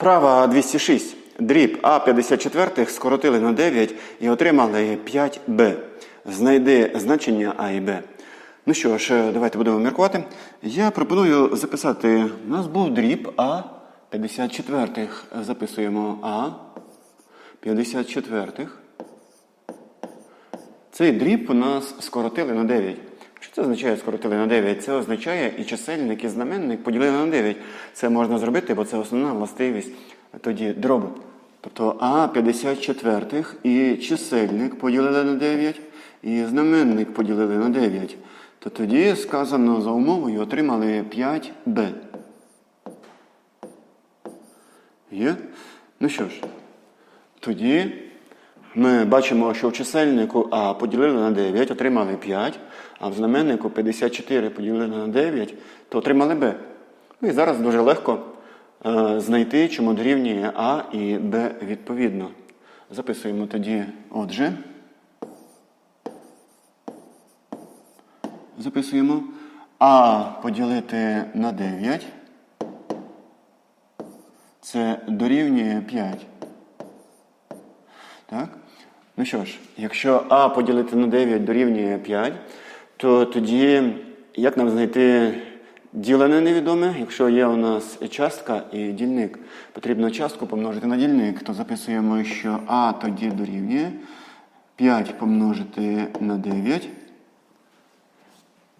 Вправа 206. Дріб А54 скоротили на 9 і отримали 5Б. Знайди значення А і Б. Ну що ж, давайте будемо міркувати. Я пропоную записати. У нас був дріб А54. Записуємо А54. Цей дріб у нас скоротили на 9. Що це означає скоротили на 9? Це означає і чисельник, і знаменник поділили на 9. Це можна зробити, бо це основна властивість тоді дроби. Тобто А 54 і чисельник поділили на 9, і знаменник поділили на 9. То тоді сказано за умовою отримали 5Б. Є? Ну що ж, тоді ми бачимо, що в чисельнику А поділили на 9, отримали 5, а в знаменнику 54 поділили на 9, то отримали Б. Ну і зараз дуже легко е, знайти, чому дорівнює А і Б відповідно. Записуємо тоді, отже. Записуємо А поділити на 9. Це дорівнює 5. Так? Ну що ж, якщо А поділити на 9 дорівнює 5, то тоді як нам знайти ділене невідоме, якщо є у нас частка і дільник? Потрібно частку помножити на дільник, то записуємо, що А тоді дорівнює 5 помножити на 9.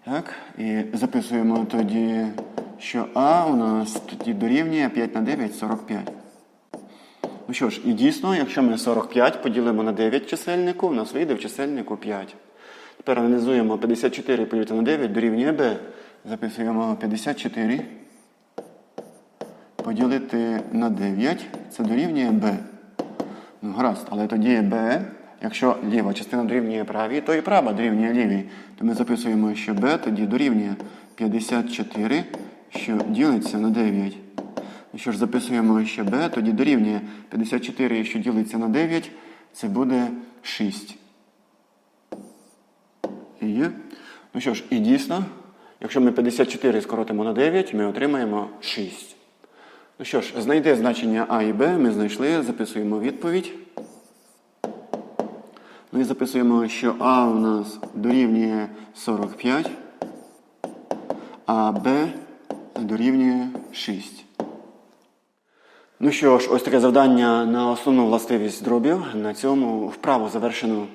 Так, і записуємо тоді, що А у нас тоді дорівнює 5 на 9 45. Ну що ж, і дійсно, якщо ми 45 поділимо на 9 чисельнику, у нас вийде в чисельнику 5. Тепер аналізуємо 54 поділити на 9 дорівнює b. Записуємо 54. Поділити на 9 це дорівнює b. Ну, гаразд, але тоді b, якщо ліва частина дорівнює правій, то і права дорівнює лівій. То ми записуємо, що b тоді дорівнює 54, що ділиться на 9. І що ж записуємо, що b тоді дорівнює 54, що ділиться на 9, це буде 6. І. Ну що ж, і дійсно, якщо ми 54 скоротимо на 9, ми отримаємо 6. Ну що ж, знайди значення А і Б, ми знайшли, записуємо відповідь. Ну і записуємо, що А у нас дорівнює 45, а Б дорівнює 6. Ну що ж, ось таке завдання на основну властивість дробів. На цьому вправу завершено.